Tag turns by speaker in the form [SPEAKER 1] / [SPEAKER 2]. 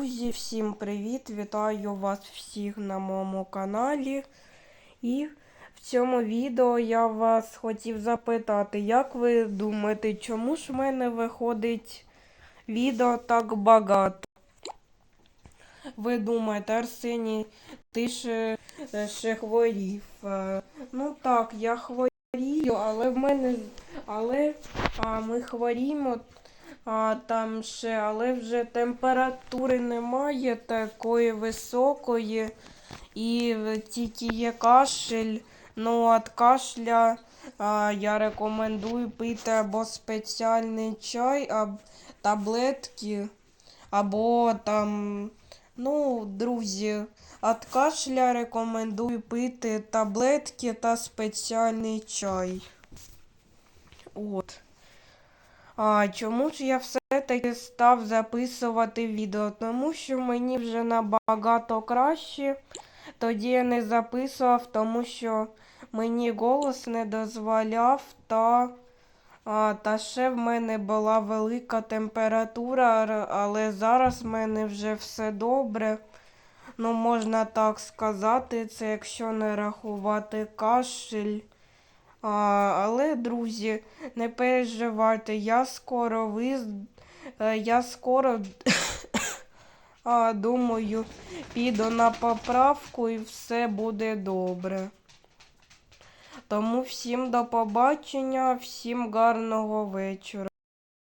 [SPEAKER 1] Друзі, всім привіт! Вітаю вас всіх на моєму каналі. І в цьому відео я вас хотів запитати, як ви думаєте, чому ж в мене виходить відео так багато? Ви думаєте, Арсеній, ти ще, ще хворів. Е, Ну так, я хворію, але в мене. Але а, ми хворіємо а, там ще, але вже температури немає такої високої, і тільки є кашель. Ну, від кашля а, я рекомендую пити або спеціальний чай, або таблетки, або там, ну, друзі, від кашля рекомендую пити таблетки та спеціальний чай. От. А чому ж я все-таки став записувати відео? Тому що мені вже набагато краще. Тоді я не записував, тому що мені голос не дозволяв, та, а, та ще в мене була велика температура, але зараз в мене вже все добре. Ну, можна так сказати, це якщо не рахувати кашель. А, але, друзі, не переживайте, я скоро виз... е, я скоро а, думаю, піду на поправку і все буде добре. Тому всім до побачення, всім гарного вечора.